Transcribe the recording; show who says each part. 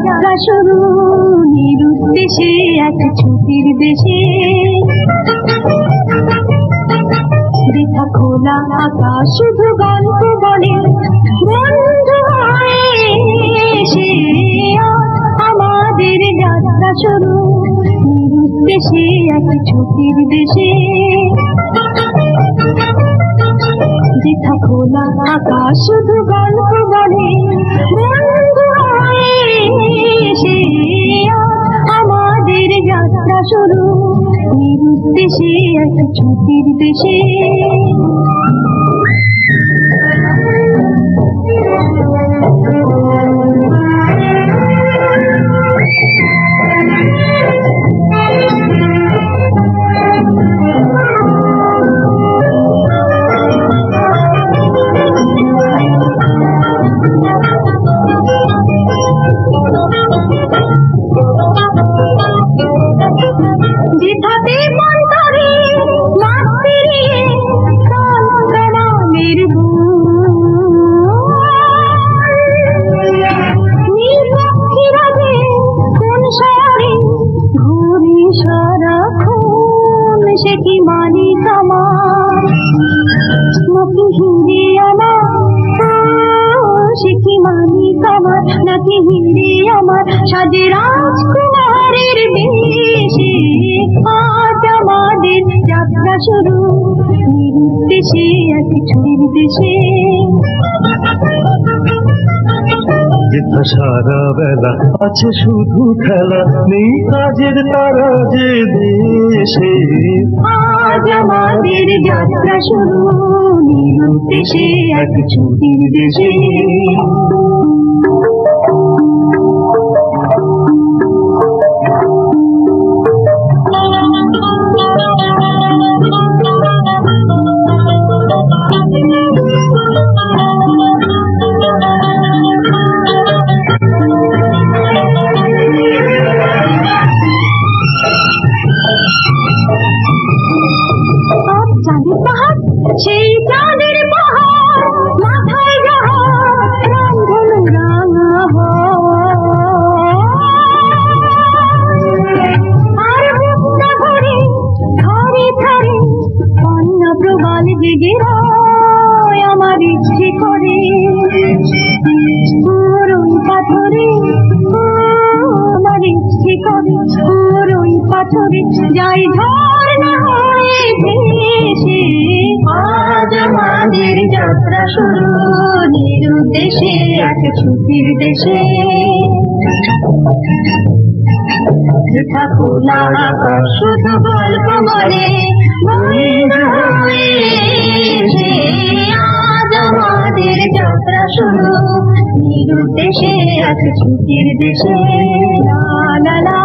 Speaker 1: যাত্রা শুরু নিরুদ্দেশে এক ছুটির দেশে। বৃথা খোলা আকাশ, শুধু গল্প বলে, বন্ধু এসে আমাদের যাত্রা শুরু। নিরুদ্দেশে এক ছুটির দেশে। বৃথা খোলা আকাশ, শুধু গল্প নিরুদ্দেশে এক ছুটির দেশে। মন সে কি মালিক আমার আমার সে কি মালিক নাকি হিরে আমার সাজে রাজকুমারের বেশে আজ আমাদের যাত্রা শুরু। নিরুদ্দেশে ছুরির দেশে।
Speaker 2: যেথা সারা বেলা আছে শুধু খেলা, নেই কাজের তারা যে দেশে।
Speaker 1: আজ আমাদের যাত্রা শুরু, নিরুদ্দেশে এক ছুটির দেশে। পুরোই পাথরে আমার ইচ্ছে করে পুরোই পাথরে, যাই ঝর্ণা হয়ে ভেসে। আজ আমাদের যাত্রা শুরু, নিরুদ্দেশে, এক ছুটির দেশে। খোলা শুধু গল্প শুরু নিরুদ্দেশে এক ছুটির দেশে লা লা